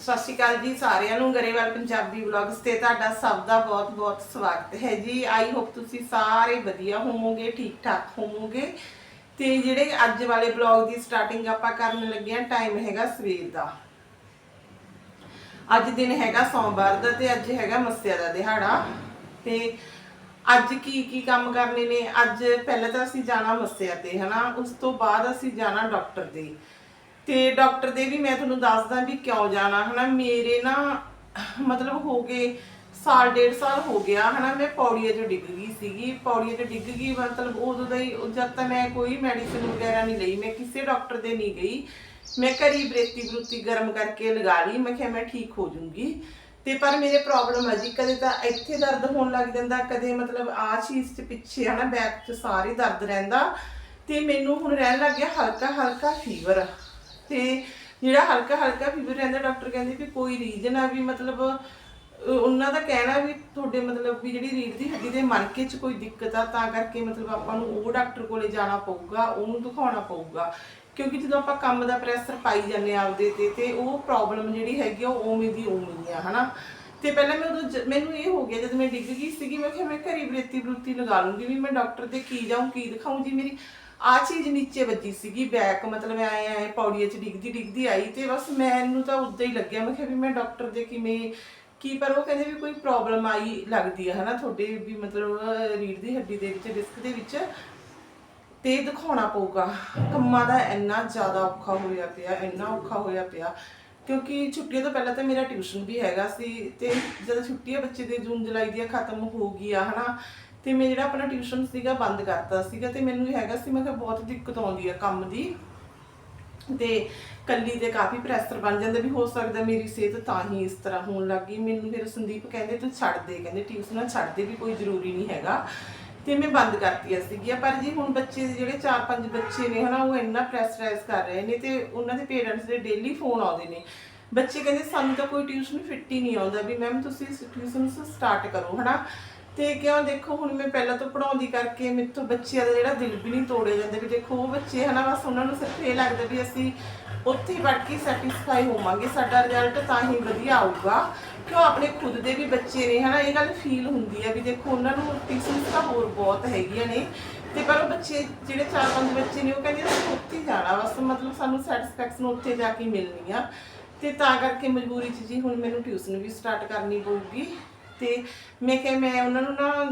ਸਤਿ ਸ਼੍ਰੀ ਅਕਾਲ ਜੀ ਸਾਰਿਆਂ ਨੂੰ, ਗਰੇਵਾਲ ਪੰਜਾਬੀ ਵਲੌਗਸ ਤੇ ਤੁਹਾਡਾ ਸਭ ਦਾ ਬਹੁਤ-ਬਹੁਤ ਸਵਾਗਤ ਹੈ ਜੀ। ਆਈ ਹੋਪ ਤੁਸੀਂ ਸਾਰੇ ਵਧੀਆ ਹੋਵੋਗੇ, ਠੀਕ ਠਾਕ ਹੋਵੋਗੇ। ਤੇ ਜਿਹੜੇ ਅੱਜ ਵਾਲੇ ਵਲੌਗ ਦੀ ਸਟਾਰਟਿੰਗ ਆਪਾਂ ਕਰਨ ਲੱਗੇ ਆ ਟਾਈਮ ਹੈਗਾ ਸਵੇਰ ਦਾ। ਅੱਜ ਦਿਨ ਹੈਗਾ ਸੋਮਵਾਰ ਦਾ ਤੇ ਅੱਜ ਹੈਗਾ ਮੱਸਿਆ ਦਾ ਦਿਹਾੜਾ। ਤੇ ਅੱਜ ਕੀ ਕੀ ਕੰਮ ਕਰਨੇ ਨੇ? ਅੱਜ ਪਹਿਲਾਂ ਤਾਂ ਅਸੀਂ ਜਾਣਾ ਮੱਸਿਆ ਤੇ, ਹਨਾ? ਉਸ ਤੋਂ ਬਾਅਦ ਅਸੀਂ ਜਾਣਾ ਡਾਕਟਰ ਦੇ ਤੇ ਡਾਕਟਰ ਦੇ ਵੀ ਮੈਂ ਤੁਹਾਨੂੰ ਦੱਸਦਾ ਵੀ ਕਿਉਂ ਜਾਣਾ, ਹਨਾ? ਮੇਰੇ ਨਾ, ਮਤਲਬ ਹੋ ਗਏ ਸਾਲ, ਡੇਢ ਸਾਲ ਹੋ ਗਿਆ, ਹਨਾ? ਮੈਂ ਪੌੜੀਆਂ 'ਚੋਂ ਡਿੱਗ ਗਈ ਸੀਗੀ। ਪੌੜੀਆਂ 'ਚੋਂ ਡਿੱਗ ਗਈ, ਮਤਲਬ ਉਦੋਂ ਦਾ ਹੀ ਜਦ ਤੱਕ ਮੈਂ ਕੋਈ ਮੈਡੀਸਿਨ ਵਗੈਰਾ ਨਹੀਂ ਲਈ, ਮੈਂ ਕਿਸੇ ਡਾਕਟਰ ਦੇ ਨਹੀਂ ਗਈ। ਮੈਂ ਘਰੀ ਬਰੇਤੀ ਬਰੂਤੀ ਗਰਮ ਕਰਕੇ ਲਗਾ ਲਈ। ਮੈਂ ਕਿਹਾ ਮੈਂ ਠੀਕ ਹੋ ਜਾਊਂਗੀ ਤੇ ਪਰ ਮੇਰੇ ਪ੍ਰੋਬਲਮ ਹੈ ਜੀ, ਕਦੇ ਤਾਂ ਇੱਥੇ ਦਰਦ ਹੋਣ ਲੱਗ ਜਾਂਦਾ, ਕਦੇ ਮਤਲਬ ਆ ਚੀਜ਼ 'ਚ ਪਿੱਛੇ, ਹਨਾ ਬੈਕ 'ਚ ਸਾਰੇ ਦਰਦ ਰਹਿੰਦਾ। ਤੇ ਮੈਨੂੰ ਹੁਣ ਰਹਿਣ ਲੱਗ ਗਿਆ ਹਲਕਾ ਹਲਕਾ ਫੀਵਰ ਤੇ ਜਿਹੜਾ ਹਲਕਾ ਹਲਕਾ ਫੀਵਰ ਰਹਿੰਦਾ ਡਾਕਟਰ ਕਹਿੰਦੇ ਵੀ ਕੋਈ ਰੀਜ਼ਨ ਆ ਵੀ ਮਤਲਬ, ਅਹ ਉਹਨਾਂ ਦਾ ਕਹਿਣਾ ਵੀ ਤੁਹਾਡੇ ਮਤਲਬ ਵੀ ਜਿਹੜੀ ਰੀੜ ਦੀ ਹੱਡੀ ਦੇ ਮਣਕੇ 'ਚ ਕੋਈ ਦਿੱਕਤ ਆ, ਤਾਂ ਕਰਕੇ ਮਤਲਬ ਆਪਾਂ ਨੂੰ ਉਹ ਡਾਕਟਰ ਕੋਲੇ ਜਾਣਾ ਪਊਗਾ, ਉਹਨੂੰ ਦਿਖਾਉਣਾ ਪਊਗਾ। ਕਿਉਂਕਿ ਜਦੋਂ ਆਪਾਂ ਕੰਮ ਦਾ ਪ੍ਰੈਸ਼ਰ ਪਾਈ ਜਾਂਦੇ ਆ ਆਪਦੇ ਤੇ ਤੇ ਉਹ ਪ੍ਰੋਬਲਮ ਜਿਹੜੀ ਹੈਗੀ ਆ, ਉਹ ਉਵੇਂ ਦੀ ਉਵੇਂ ਹੀ ਆ, ਹਨਾ? ਤੇ ਪਹਿਲਾਂ ਮੈਂ ਉਦੋਂ ਜ- ਮੈਨੂੰ ਇਹ ਹੋ ਗਿਆ, ਜਦ ਮੈਂ ਡਿੱਗ ਗਈ ਸੀਗੀ, ਮੈਂ ਕਿਹਾ ਮੈਂ ਘਰੀ ਬਰੇਤੀ ਬਰੂਤੀ ਲਗਾ ਲੂੰਗੀ, ਵੀ ਮੈਂ ਡਾਕਟਰ ਦੇ ਕੀ ਜਾਊਂ, ਕੀ ਦਿਖਾਊਂ ਜੀ ਮੇਰੀ। ਆ ਚੀਜ਼ ਨੀਚੇ ਵੱਜੀ ਸੀਗੀ ਬੈਕ ਮਤਲਬ ਐ ਐ ਪੌੜੀਆਂ 'ਚ ਡਿੱਗਦੀ ਡਿੱਗਦੀ ਆਈ ਤੇ ਬਸ ਮੈਨੂੰ ਤਾਂ ਉਦਾਂ ਹੀ ਲੱਗਿਆ। ਮੈਂ ਕਿਹਾ ਵੀ ਮੈਂ ਡਾਕਟਰ ਦੇ ਕਿਵੇਂ, ਕੀ ਪਰ ਉਹ ਕਹਿੰਦੇ ਵੀ ਕੋਈ ਪ੍ਰੋਬਲਮ ਆਈ ਲੱਗਦੀ ਹੈ ਹਨਾ, ਤੁਹਾਡੇ ਵੀ ਮਤਲਬ ਰੀੜ ਦੀ ਹੱਡੀ ਦੇ ਵਿੱਚ ਡਿਸਕ ਦੇ ਵਿੱਚ। ਤੇ ਦਿਖਾਉਣਾ ਪਊਗਾ। ਕੰਮਾਂ ਦਾ ਇੰਨਾ ਜ਼ਿਆਦਾ ਔਖਾ ਹੋਇਆ ਪਿਆ, ਇੰਨਾ ਔਖਾ ਹੋਇਆ ਪਿਆ। ਕਿਉਂਕਿ ਛੁੱਟੀਆਂ ਤੋਂ ਪਹਿਲਾਂ ਤਾਂ ਮੇਰਾ ਟਿਊਸ਼ਨ ਵੀ ਹੈਗਾ ਸੀ ਤੇ ਜਦੋਂ ਛੁੱਟੀਆਂ ਬੱਚੇ ਦੇ ਜੂਨ ਜੁਲਾਈ ਦੀਆਂ ਖਤਮ ਹੋ ਗਈਆਂ, ਹਨਾ ਤੇ ਮੈਂ ਜਿਹੜਾ ਆਪਣਾ ਟਿਊਸ਼ਨ ਸੀਗਾ ਬੰਦ ਕਰਤਾ ਸੀਗਾ ਤੇ ਮੈਨੂੰ ਹੈਗਾ ਸੀ, ਮੈਂ ਕਿਹਾ ਬਹੁਤ ਦਿੱਕਤ ਆਉਂਦੀ ਆ ਕੰਮ ਦੀ। ਤੇ ਕੱਲੀ ਤੇ ਕਾਫੀ ਪ੍ਰੈਸ਼ਰ ਬਣ ਜਾਂਦਾ ਵੀ ਹੋ ਸਕਦਾ ਮੇਰੀ ਸਿਹਤ ਤਾਂ ਹੀ ਇਸ ਤਰ੍ਹਾਂ ਹੋਣ ਲੱਗੀ ਮੈਨੂੰ ਫਿਰ ਸੰਦੀਪ ਕਹਿੰਦੇ, ਤੂੰ ਛੱਡ ਦੇ। ਕਹਿੰਦੇ ਟਿਊਸ਼ਨਾਂ ਛੱਡ ਦੇ ਵੀ ਕੋਈ ਜ਼ਰੂਰੀ ਨਹੀਂ ਹੈਗਾ। ਤੇ ਮੈਂ ਬੰਦ ਕਰਤੀਆਂ ਸੀਗੀਆਂ। ਪਰ ਜੀ ਹੁਣ ਬੱਚੇ ਦੇ ਜਿਹੜੇ 4-5 ਬੱਚੇ ਨੇ ਹਨਾ, ਉਹ ਇੰਨਾ ਪ੍ਰੈਸ਼ਰਾਈਜ਼ ਕਰ ਰਹੇ ਨੇ ਤੇ ਉਹਨਾਂ ਦੇ ਪੇਰੈਂਟਸ ਦੇ ਡੇਲੀ ਫੋਨ ਆਉਂਦੇ ਨੇ। ਬੱਚੇ ਕਹਿੰਦੇ, ਸਾਨੂੰ ਤਾਂ ਕੋਈ ਟਿਊਸ਼ਨ ਫਿੱਟ ਹੀ ਨਹੀਂ ਆਉਂਦਾ ਵੀ ਮੈਮ ਤੁਸੀਂ ਟਿਊਸ਼ਨ ਸਟਾਰਟ ਕਰੋ। ਹਨਾ? ਤੇ ਕਿਉਂ ਦੇਖੋ, ਹੁਣ ਮੈਂ ਪਹਿਲਾਂ ਤੋਂ ਪੜਾਉਂਦੀ ਕਰਕੇ ਮੇਥੋਂ ਬੱਚਿਆਂ ਦਾ ਜਿਹੜਾ ਦਿਲ ਵੀ ਨਹੀਂ ਤੋੜਿਆ ਜਾਂਦਾ ਵੀ ਦੇਖੋ, ਉਹ ਬੱਚੇ ਹਨਾ ਬਸ ਉਹਨਾਂ ਨੂੰ ਸਿਰਫ ਇਹ ਲੱਗਦਾ ਵੀ ਅਸੀਂ ਉੱਥੇ ਹੀ ਪੜ੍ਹ ਕੇ ਸੈਟੀਸਫਾਈ ਹੋਵਾਂਗੇ, ਸਾਡਾ ਰਿਜ਼ਲਟ ਤਾਂ ਹੀ ਵਧੀਆ ਆਊਗਾ। ਕਿਉਂ ਆਪਣੇ ਖੁਦ ਦੇ ਵੀ ਬੱਚੇ ਨੇ ਹਨਾ ਇਹ ਗੱਲ ਫੀਲ ਹੁੰਦੀ ਹੈ ਵੀ ਦੇਖੋ, ਉਹਨਾਂ ਨੂੰ ਟਿਊਸ਼ਨਸ ਤਾਂ ਹੋਰ ਬਹੁਤ ਹੈਗੀਆਂ ਨੇ। ਤੇ ਪਰ ਉਹ ਬੱਚੇ, ਜਿਹੜੇ ਚਾਰ ਪੰਜ ਬੱਚੇ ਨੇ, ਉਹ ਕਹਿੰਦੇ ਅਸੀਂ ਉੱਥੇ ਹੀ ਜਾਣਾ, ਬਸ ਮਤਲਬ ਸਾਨੂੰ ਸੈਟੀਸਫੈਕਸ਼ਨ ਉੱਥੇ ਜਾ ਕੇ ਮਿਲਣੀ ਆ। ਤੇ ਤਾਂ ਕਰਕੇ ਮਜਬੂਰੀ 'ਚ ਜੀ ਹੁਣ ਮੈਨੂੰ ਟਿਊਸ਼ਨ ਵੀ ਸਟਾਰਟ ਕਰਨੀ ਪਊਗੀ। ਤੇ ਮੈਂ ਕਿਹਾ ਮੈਂ ਉਹਨਾਂ ਨੂੰ ਨਾ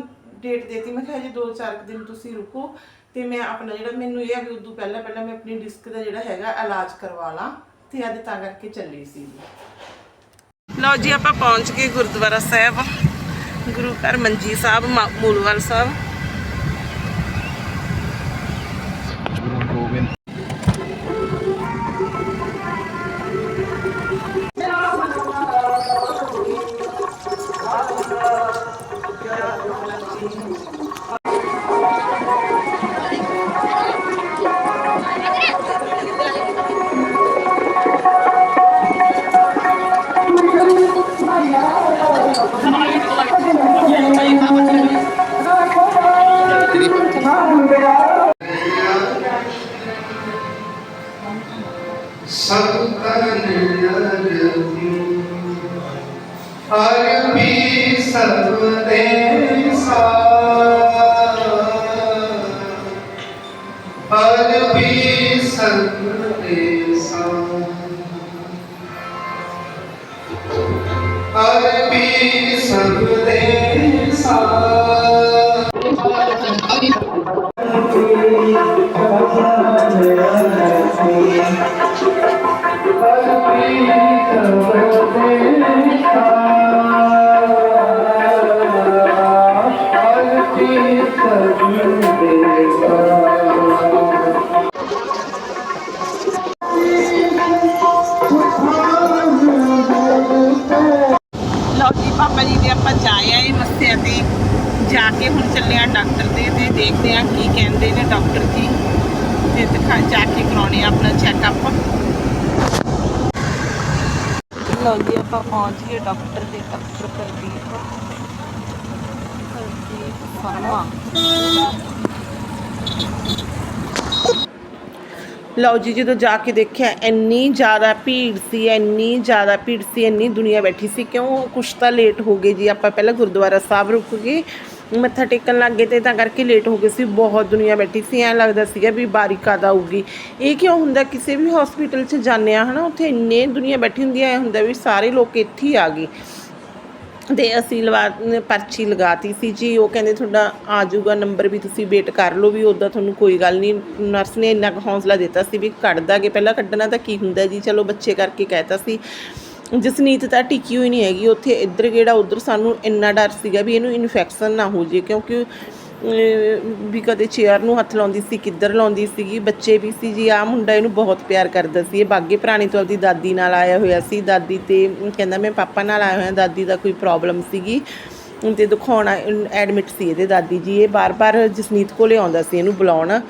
ਡੇਟ ਦੇਤੀ। ਮੈਂ ਕਿਹਾ ਜੀ 2-4 ਦਿਨ ਤੁਸੀਂ ਰੁਕੋ ਤੇ ਮੈਂ ਆਪਣਾ ਜਿਹੜਾ ਮੈਨੂੰ ਇਹ ਆ ਵੀ ਉਦੋਂ ਪਹਿਲਾਂ ਪਹਿਲਾਂ ਮੈਂ ਆਪਣੀ ਡਿਸਕ ਦਾ ਜਿਹੜਾ ਹੈਗਾ ਇਲਾਜ ਕਰਵਾ ਲਾਂ ਤੇ ਅੱਜ ਤਾਂ ਕਰਕੇ ਚੱਲੀ ਸੀ। ਲਓ ਜੀ, ਆਪਾਂ ਪਹੁੰਚ ਗਏ ਗੁਰਦੁਆਰਾ ਸਾਹਿਬ। ਗੁਰੂ ਘਰ ਮੰਜੀ ਸਾਹਿਬ ਮੂਲਵਾਲ ਸਾਹਿਬ। ಮಾಡಿ ਪਾਪਾ ਜੀ ਦੇ ਆਪਾਂ ਜਾਇਆ ਆਏ ਮੱਸਿਆ ਤੇ। ਜਾ ਕੇ ਹੁਣ ਚੱਲੇ ਆ ਡਾਕਟਰ ਦੇ ਤੇ ਦੇਖਦੇ ਆ ਕੀ ਕਹਿੰਦੇ ਨੇ ਡਾਕਟਰ ਜੀ। ਤੇ ਦਿਖਾ ਜਾ ਕੇ ਕਰਾਉਣੇ ਆ ਆਪਣਾ ਚੈੱਕਅਪ ਲਓ ਜੀ, ਆਪਾਂ ਪਹੁੰਚ ਗਏ ਡਾਕਟਰ ਦੇ ਡਾਕਟਰ ਪ੍ਰਦੀਪ। ਪ੍ਰਦੀਪ ਫਰਮਾ ਲਓ ਜੀ, ਜਦੋਂ ਜਾ ਕੇ ਦੇਖਿਆ, ਇੰਨੀ ਜ਼ਿਆਦਾ ਭੀੜ ਸੀ, ਇੰਨੀ ਜ਼ਿਆਦਾ ਭੀੜ ਸੀ, ਇੰਨੀ ਦੁਨੀਆ ਬੈਠੀ ਸੀ, ਕਿਉਂ ਕੁਛ ਤਾਂ ਲੇਟ ਹੋ ਗਏ ਜੀ, ਆਪਾਂ ਪਹਿਲਾਂ ਗੁਰਦੁਆਰਾ ਸਾਹਿਬ ਰੁਕ ਗਏ, ਮੱਥਾ ਟੇਕਣ ਲੱਗ ਗਏ ਤੇ ਤਾਂ ਕਰਕੇ ਲੇਟ ਹੋ ਗਏ ਸੀ, ਬਹੁਤ ਦੁਨੀਆ ਬੈਠੀ ਸੀ, ਐਂ ਲੱਗਦਾ ਸੀਗਾ ਵੀ ਬਾਰੀ ਕਦ ਆਊਗੀ ਇਹ ਕਿਉਂ ਹੁੰਦਾ, ਕਿਸੇ ਵੀ ਹਸਪੀਟਲ 'ਚ ਜਾਂਦੇ ਆ, ਹਨਾ, ਉੱਥੇ ਇੰਨੇ ਦੁਨੀਆ ਬੈਠੀ ਹੁੰਦੀ ਐ ਹੁੰਦਾ ਵੀ ਸਾਰੇ ਲੋਕ ਇੱਥੇ ਹੀ ਆ ਗਏ। ਅਤੇ ਅਸੀਂ ਲਵਾ ਪਰਚੀ ਲਗਾਤੀ ਸੀ ਜੀ। ਉਹ ਕਹਿੰਦੇ ਤੁਹਾਡਾ ਆ ਜਾਊਗਾ, ਨੰਬਰ ਵੀ ਤੁਸੀਂ ਵੇਟ ਕਰ ਲਓ ਵੀ ਉੱਦਾਂ ਤੁਹਾਨੂੰ ਕੋਈ ਗੱਲ ਨਹੀਂ। ਨਰਸ ਨੇ ਇੰਨਾ ਕੁ ਹੌਸਲਾ ਦਿੱਤਾ ਸੀ ਵੀ ਕੱਢ ਦਾਂਗੇ ਪਹਿਲਾਂ ਕੱਢਣਾ ਤਾਂ ਕੀ ਹੁੰਦਾ ਜੀ। ਚਲੋ ਬੱਚੇ ਕਰਕੇ ਕਹਿਤਾ ਸੀ। ਜਸਨੀਤ ਤਾਂ ਟਿਕੀ ਹੋਈ ਨਹੀਂ ਹੈਗੀ। ਉੱਥੇ ਇੱਧਰ ਕਿਹੜਾ, ਉੱਧਰ ਸਾਨੂੰ ਇੰਨਾ ਡਰ ਸੀਗਾ ਵੀ ਇਹਨੂੰ ਇਨਫੈਕਸ਼ਨ ਨਾ ਹੋ ਜੇ ਕਿਉਂਕਿ ਵੀ ਕਦੇ ਚੇਅਰ ਨੂੰ ਹੱਥ ਲਾਉਂਦੀ ਸੀ ਕਿੱਧਰ ਲਾਉਂਦੀ ਸੀਗੀ ਬੱਚੇ ਵੀ ਸੀ ਜੀ ਆ ਮੁੰਡਾ ਇਹਨੂੰ ਬਹੁਤ ਪਿਆਰ ਕਰਦਾ ਸੀ। ਇਹ ਬਾਗੇ ਪੁਰਾਣੀ ਤੋਂ ਆਪਦੀ ਦਾਦੀ ਨਾਲ ਆਇਆ ਹੋਇਆ ਸੀ ਦਾਦੀ ਤੇ ਕਹਿੰਦਾ ਮੈਂ ਪਾਪਾ ਨਾਲ ਆਇਆ ਹੋਇਆ ਦਾਦੀ ਦਾ ਕੋਈ ਪ੍ਰੋਬਲਮ ਸੀਗੀ। ਤੇ ਦਿਖਾਉਣਾ ਐਡਮਿਟ ਸੀ ਇਹਦੇ ਦਾਦੀ ਜੀ ਇਹ ਬਾਰ-ਬਾਰ ਜਸਨੀਤ ਕੋਲੇ ਆਉਂਦਾ ਸੀ ਇਹਨੂੰ ਬੁਲਾਉਣ।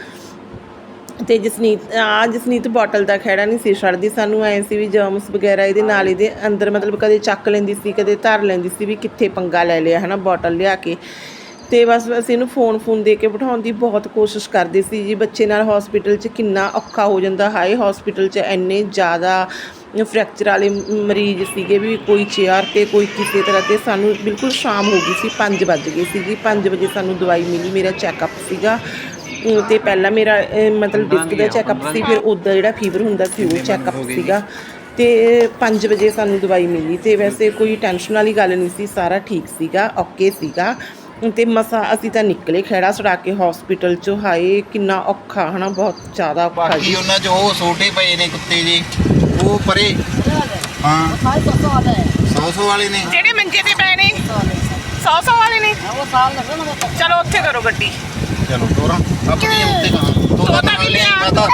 ਤੇ ਜਸਨੀਤ ਆ ਜਸਨੀਤ ਬੋਟਲ ਦਾ ਖਹਿੜਾ ਨਹੀਂ ਸੀ ਛੱਡਦੀ ਸਾਨੂੰ ਐ ਸੀ ਵੀ ਜਰਮਸ ਵਗੈਰਾ ਇਹਦੇ ਨਾਲ ਇਹਦੇ ਅੰਦਰ ਮਤਲਬ ਕਦੇ ਚੱਕ ਲੈਂਦੀ ਸੀ ਕਦੇ ਧਰ ਲੈਂਦੀ ਸੀ ਵੀ ਕਿੱਥੇ ਪੰਗਾ ਲੈ ਲਿਆ ਹਨਾ ਬੋਟਲ ਲਿਆ ਕੇ। ਤੇ ਬਸ ਅਸੀਂ ਇਹਨੂੰ ਫੋਨ ਫੋਨ ਦੇ ਕੇ ਬਿਠਾਉਣ ਦੀ ਬਹੁਤ ਕੋਸ਼ਿਸ਼ ਕਰਦੇ ਸੀ ਜੀ। ਬੱਚੇ ਨਾਲ ਹਸਪੀਟਲ 'ਚ ਕਿੰਨਾ ਔਖਾ ਹੋ ਜਾਂਦਾ। ਹਾਏ ਹਸਪੀਟਲ 'ਚ ਇੰਨੇ ਜ਼ਿਆਦਾ ਫ੍ਰੈਕਚਰ ਵਾਲੇ ਮਰੀਜ਼ ਸੀਗੇ ਵੀ ਕੋਈ ਚੇਅਰ ਤੇ ਕੋਈ ਕਿਸੇ ਤਰ੍ਹਾਂ ਤੇ ਸਾਨੂੰ ਬਿਲਕੁਲ ਸ਼ਾਮ ਹੋ ਗਈ ਸੀ 5 ਵੱਜ ਗਏ ਸੀ ਜੀ। 5 ਵਜੇ ਸਾਨੂੰ ਦਵਾਈ ਮਿਲੀ ਮੇਰਾ ਚੈੱਕਅਪ ਸੀਗਾ। ਤੇ ਪਹਿਲਾਂ ਮੇਰਾ ਮਤਲਬ ਡਿਸਕ ਦਾ ਚੈੱਕਅਪ ਸੀ ਫਿਰ ਉਹਦਾ ਜਿਹੜਾ ਫੀਵਰ ਹੁੰਦਾ ਸੀ ਉਹ ਚੈੱਕਅਪ ਸੀਗਾ। ਤੇ 5 ਵਜੇ ਸਾਨੂੰ ਦਵਾਈ ਮਿਲੀ ਤੇ ਵੈਸੇ ਕੋਈ ਟੈਨਸ਼ਨ ਵਾਲੀ ਗੱਲ ਨਹੀਂ ਸੀ ਸਾਰਾ ਠੀਕ ਸੀਗਾ ਓਕੇ ਸੀਗਾ। ਤੇ ਮਸਾ ਅਸੀਂ ਤਾਂ ਨਿਕਲੇ ਖੇੜਾ ਛੁਡਾ ਕੇ ਹਸਪੀਟਲ ਚੋਂ ਹਾਏ ਕਿੰਨਾ ਔਖਾ ਹਨਾ ਬਹੁਤ ਜ਼ਿਆਦਾ ਔਖਾ ਬਾਕੀ ਜੀ। ਉਹਨਾਂ 'ਚ ਉਹ ਛੋਟੇ ਪਏ ਨੇ ਕੁੱਤੇ ਜੀ। ਉਹ ਪਰੇ। ਹਾਂ। 100 ਵਾਲੇ ਨੇ। ਜਿਹੜੇ ਮੰਜੇ ਤੇ ਪਏ ਨੇ। 100 100 ਵਾਲੇ ਨੇ। ਚਲੋ ਉੱਥੇ ਕਰੋ ਗੱਡੀ। ਚਲੋ ਤੋਰਾਂ। ਆਪਣੀ ਉੱਤੇ ਕਹਾਂ ਤੋਤਾ ਵੀ ਲਿਆ। ਮੈਂ ਤਾਂ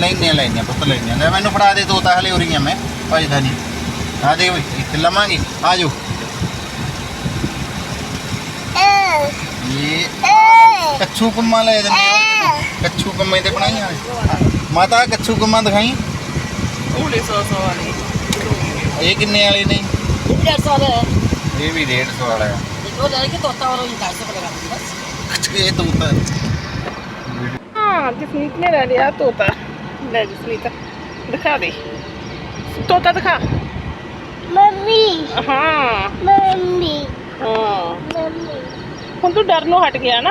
ਲੈਣੇ ਲੈਣੇ ਪੁੱਤ ਲੈਣੇ ਲੈ ਮੈਨੂੰ ਫੜਾ ਦੇ ਤੋਤਾ ਹਲੇ ਉਰੀ ਆ ਮੈਂ। ਭਜਦਾ ਨਹੀਂ ਆ ਦੇ ਓਏ ਇੱਥੇ ਲਵਾਂਗੇ। ਆ ਜਾਓ। ਜੀ ਕੱਛੂ ਕੰਮਾਂ ਲੈ ਦਿੰਦੇ ਕੱਛੂ ਕੰਮਾਂ ਹੀ ਤੇ ਬਣਾਈਆਂ ਮਾਤਾ ਕੱਛੂ ਕੰਮਾਂ ਦਿਖਾਈ? ਉਹਲੇ 100 100 ਵਾਲੀ। ਇਹ ਕਿੰਨੇ ਵਾਲੇ ਨੇ? 150 ਵਾਲੇ ਇਹ ਵੀ 150 ਵਾਲਾ ਹੈ ਇਹ ਲੈ ਕੇ ਤੋਤਾ ਵਾਲਾ ਹੀ 250 ਵਾਲਾ ਬਸ ਇਹ ਤੋਤਾ। ਹਾਂ ਜਸਮੀਤ ਨੇ ਲੈ ਲਿਆ ਤੋਤਾ। ਲੈ ਜਸਮੀਤ ਦਿਖਾ ਦੇ। ਤੋਤਾ ਦਿਖਾ। ਮੰਮੀ। ਹਾਂ। ਮੰਮੀ। ਹਾਂ। ਮੰਮੀ। ਹੁਣ ਤੂੰ ਡਰ ਨੂੰ ਹਟ ਗਿਆ ਨਾ।